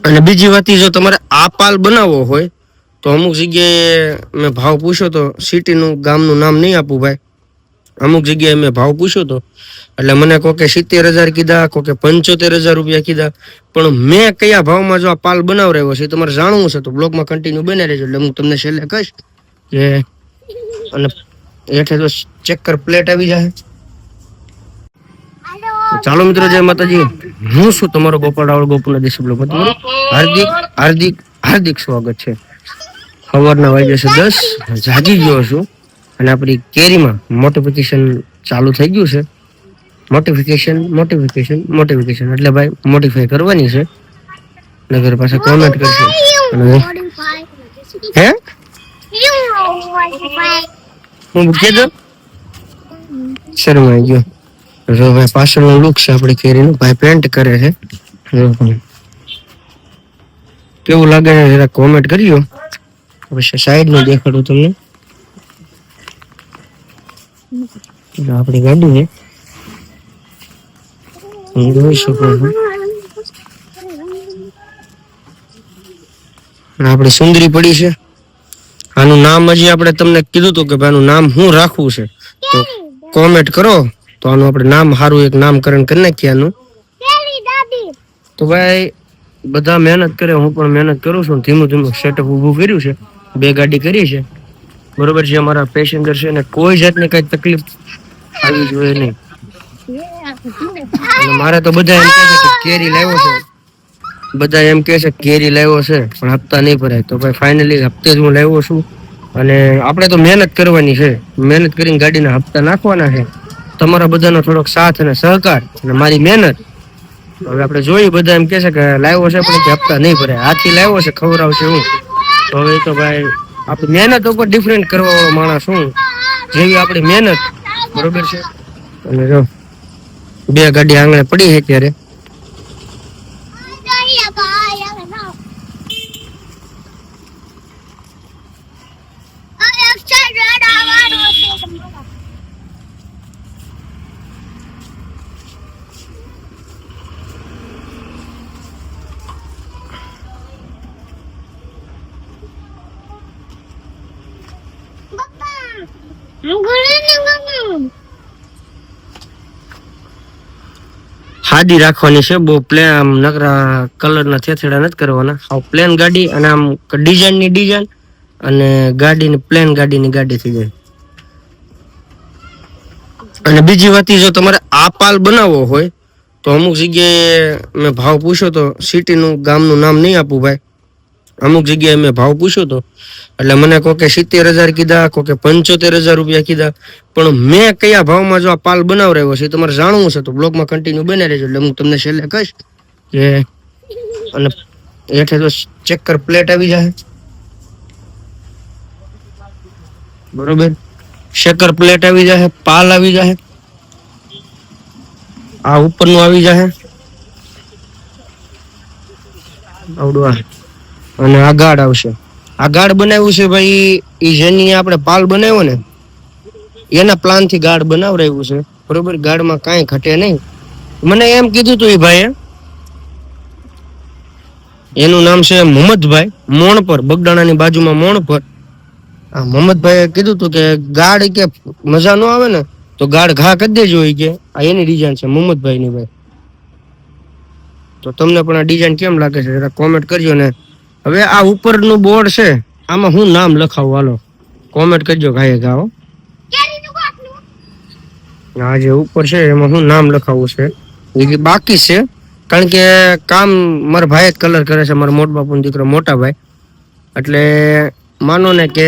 અને બીજી વાત જો તમારે આ પાલ બનાવવો હોય તો અમુક જગ્યાએ મેં ભાવ પૂછ્યો તો સિટીનું ગામનું નામ નહીં આપું ભાઈ. અમુક જગ્યાએ મેં ભાવ પૂછ્યો તો એટલે મને કોકે સિત્તેર હજાર કીધા કોકે પંચોતેર હજાર રૂપિયા કીધા. પણ મેં કયા ભાવમાં જો આ પાલ બનાવરાવ્યો છે એ તમારે જાણવું છે તો બ્લોગમાં કન્ટિન્યુ બને રહેજો એટલે હું તમને છેલ્લે કહીશ કે અને હેઠે તો ચેકર પ્લેટ આવી જાય ચાલો મિત્રો જય માતાજી. હું છું તમારો ગોપાલ રાવળ ગોપુના દેશી બ્લોગમાં તમારું હાર્દિક હાર્દિક હાર્દિક સ્વાગત છે. સવારના વાગ્યા છે દસ જાગી ગયો છું. અને આપણી કેરીમાં મોટિફિકેશન ચાલુ થઈ ગયું છે. મોટિફિકેશન મોટિફિકેશન મોટિફિકેશન એટલે ભાઈ મોટિફાઈ કરવાની છે. નગર પાસે કોમેન્ટ કરશે હે? હું કીધું? શરમાઈ ગયો. જો ભાઈ પાછળનો લુક છે આપણી કેરીનો, ભાઈ પેન્ટ કરે છે. કેવું લાગે છે? જરા કોમેન્ટ કરજો. પછી સાઈડ દેખાડું તમને. આપણી ગાડી છે. હું જોઈ શકું છું. આપણી સુંદરી પડી છે. આનું નામ હજી આપણે તમને કીધું હતું કે ભાઈ આનું નામ શું રાખવું છે. તો કોમેન્ટ કરો. તો આનું આપણે નામ સારું એક નામકરણ કરી નાખીએ આનું. તો ભાઈ બધા મહેનત કરે હું પણ મહેનત કરું છું ધીમું ધીમું સેટઅપ ઊભું કર્યું છે બે ગાડી કરી છે. બરોબર છે અમારા પેસેન્જર છે ને કોઈ જાતની કઈ તકલીફ આવી જોઈએ નહીં. અને મારે તો બધા એમ કહે છે કે કેરી લાવ્યો છે. બધા એમ કહે છે કેરી લાવ્યો છે પણ હપ્તા નહીં ભરાય. તો ભાઈ ફાઇનલી હપ્તે જ હું લાવ્યો છું. અને આપણે તો મહેનત કરવાની છે. મહેનત કરીને ગાડીના હપ્તા નાખવાના છે. તમારા બધાનો થોડોક સાથ અને સહકાર અને મારી મહેનત. હવે આપણે જોઈએ બધા એમ કે છે કે લાવ્યો છે પણ હપ્તા નહીં ભરે. હાથી લાવ્યો છે, ખવડાવશે હું. તો હવે તો ભાઈ, આપણી મહેનત ઉપર ડિફરન્ટ કરવાવાળો માણસ હું. જેવી આપણી મહેનત. બરોબર છે? અને જો, બે ગાડી આંગણે પડી છે ત્યારે હાદી રાખવાની છે. બહુ પ્લેન આમ નકરા કલર ના થેથેડા નથી કરવાના. આવ પ્લેન ગાડી અને આમ ડિઝાઇનની ડિઝાઇન અને ગાડીની પ્લેન ગાડીની ગાડી થઈ જાય. અને બીજી વાત જો તમારે આ પાલ બનાવવો હોય, તો અમુક જગ્યાએ મેં ભાવ પૂછ્યો તો સિટીનું ગામનું નામ નહીં આપું ભાઈ. અમુક જગ્યાએ મેં ભાવ પૂછ્યો હતો એટલે મને કોકે સિત્તેર હજાર કીધા, કોકે પંચોતેર હજાર રૂપિયા કીધા. પણ મેં કયા ભાવમાં જો આ પાલ બનાવરાવ્યો છે તમારે જાણવું છે, તો બ્લોગમાં કન્ટિન્યુ બને રહેજો. એટલે હું તમને છેલ્લે કહીશ કે, અને હેઠે તો ચેકર પ્લેટ આવી જાય બરોબર? શેકર પ્લેટ આવી જાય પાલ આવી જાય આ ઉપરનું આવી જાય આવડું આ. અને આ ગાઢ આવશે. આ ગાઢ બનાવ્યું છે ભાઈ એ જેની આપણે પાલ બનાવ્યો ને, એના પ્લાનથી ગાઢ બનાવરાવ્યું છે. બરોબર? ગાઢમાં કાંઈ ઘટે નહીં. મને એમ કીધું તું એ ભાઈએ, એનું નામ છે મોહમ્મદભાઈ મોણ પર બગડાણાની બાજુમાં મોણ પર આ મોહમ્મદભાઈએ કીધું તું કે ગાઢ કે મજા ન આવે ને, તો ગાઢ ઘા કરી દેજો એ કે. આ એની ડિઝાઇન છે મોહમ્મદભાઈની ભાઈ. તો તમને પણ આ ડિઝાઇન કેમ લાગે છે? જરા કોમેન્ટ કરજો ને. હવે આ ઉપરનું બોર્ડ છે, આમાં હું નામ લખાવું, હાલો. કોમેન્ટ કરજો ગાયે ગાઓ હા. જે ઉપર છે, એમાં હું નામ લખાવું છે. બાકી છે, કારણ કે કામ મારા ભાઈ જ કલર કરે છે, મારા મોટા બાપુનો દીકરો, મોટા ભાઈ. એટલે માનો ને કે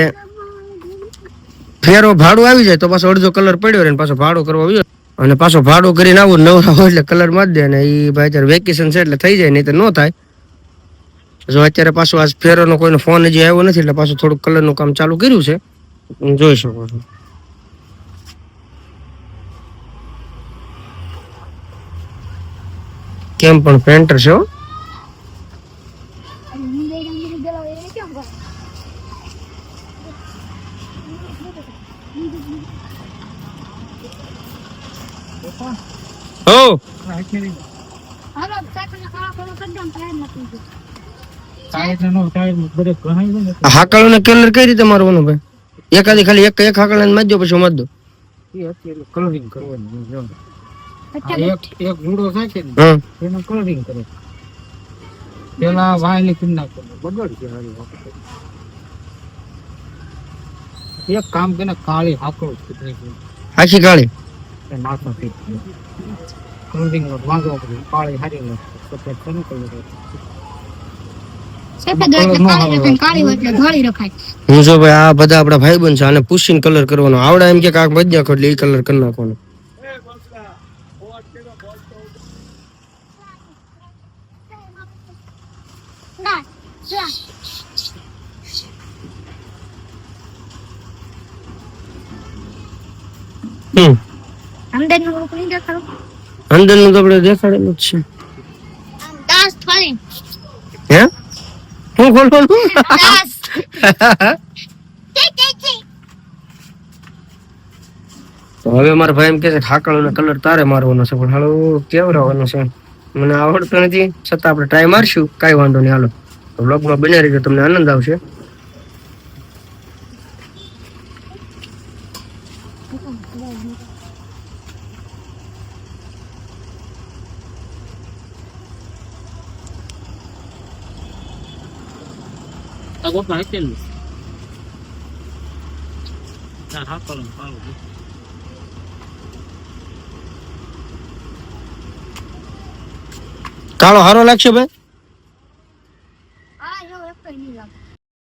ફેરો ભાડું આવી જાય, તો પાછો અડધો કલર પડ્યો રહે પાછો ભાડો કરવા આવ્યો. અને પાછો ભાડો કરીને આવું નવરા હોય એટલે કલર મારી દે ને એ ભાઈ વેકેશન છે એટલે થઈ જાય નહીં તો ન થાય. જો અત્યારે પાછું આજ ફેરોનો કોઈનો ફોન હજી આવ્યો નથી એટલે પાછું થોડુંક કલરનું કામ ચાલુ કર્યું છે જોઈ શકો છો કેમ પણ પેન્ટર છે હો હો હાલો ચાકુ ને ખાવા ખાવા કરી દો ને ટાઈમ નથી આ હાકળોને કલર કઈ રીતે મારવાનો ભાઈ? એકાદી ખાલી એક એક હાકળાને મારજો પછી માર દો કલરિંગ કરવાનું જો. આ એક એક ગુંડો થાય છે ને હા. એનું કલરિંગ કરે. પેલા વાયલી કરી નાખવાનું બગડ છે હારી વખતે. એક કામ કે કાળી હાકડો છૂટે છે આખી કાળી? એ નાખો કલરિંગ નો વાંધો પડે કાળી હારી નો સફેદ કોનો કલર સફેદ હોય એટલે કાળી રખાય કાળી હોય એટલે ધોળી રખાય હું જો ભાઈ આ બધા આપડા ભાઈ બન છે આને પૂછીને કલર કરવાનો. આવડે એમ કે કાક બધી નાખો એટલે એ કલર કરી નાખવાનો. અંદરનું. રૂપ દેખાડો. અંદરનું તો આપણે દેખાડેલું જ છે. હે? હું તો હવે મારા ભાઈ એમ કે છે ઠાકણનો કલર તારે મારવાનો છે. પણ હાલો કેવડાવવાનો છે? મને આવડતો નથી. છતાં આપણે ટ્રાય મારશું. કાંઈ વાંધો નહીં. હાલો. તો બ્લોગમાં બન્યા રહીજો. તમને આનંદ આવશે. આ ગોપા હેકેલું ના હાકડો કાળો કાળો હારો લાગશે ભાઈ આ જો એક નહીં લાગે